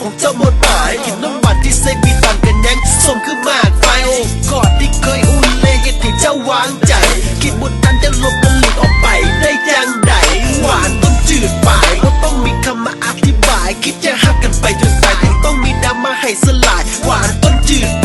ของเจ้าบทบาทกินน้ำมันที่เซบีตันกันยังสมคือมากไปกอดที่เคยอุ่นเลยยังที่เจ้าวางใจ คิดบุทนั้นจะลบกันหลุดออกไปได้ยังไดหวานต้องจืดปลายก็ต้องมีคำมาอธิบาย คิดจะหักกันไปจนตายต่ต้องมีดำมาให้สลาย หวานต้องจืด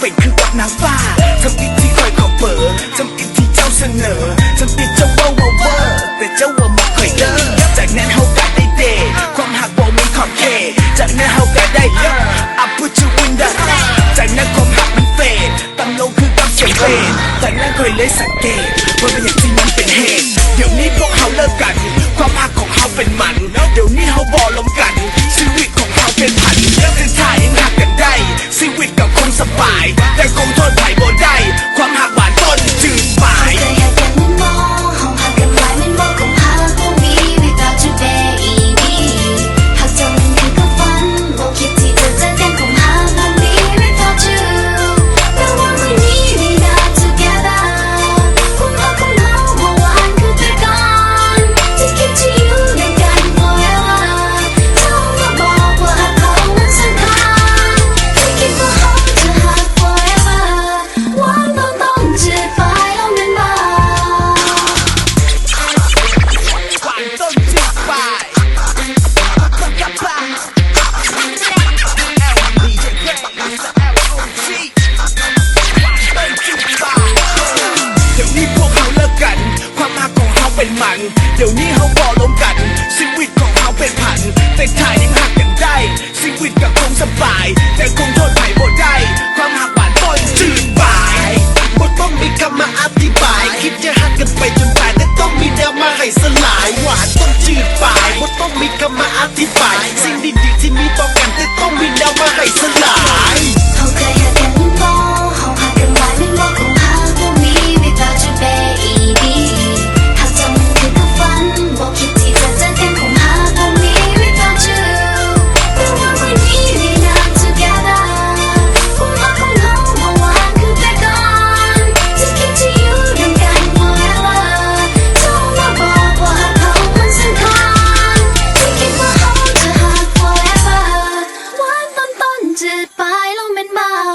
เป็นคือกับนางฟ้าทำอีกที่คอยขอเปิร์ทำอีกที่เจ้าเสนอทำอีกเจ้าว่าว่าเวอร์แต่เจ้าว่าไม่เคยเดิกจากนั้นเขาก็ได้เดทความหักโบมันขอบเขตจากนั้นเขาก็ได้เลิก I put you in the จากนั้นความหักมันเฟดต่ำลงคือกับเฉยเฟดจากนั้นเคยเลยสังเกตว่าเป็นอย่างที่มันเป็นเหตุเดี๋ยวนี้พวกเขาเลิกกัน five. That's gon' turn five. เดี๋ยวนี้เขาบอกลมกันชีวิตของเขาเป็นผัน แต่ถ่ายยังหักกันได้ชีวิตกับคงสบาย แต่คงโทษไผ่บดได้ ความหักบาดต้นจืดบายบดต้องมีคำมาอธิบาย คิดจะหักกันไปจนตายแต่ต้องมีแนวมาให้สลายหวานต้องจืดบายบดต้องมีคำมาอธิบาย ไปลงเป็นบา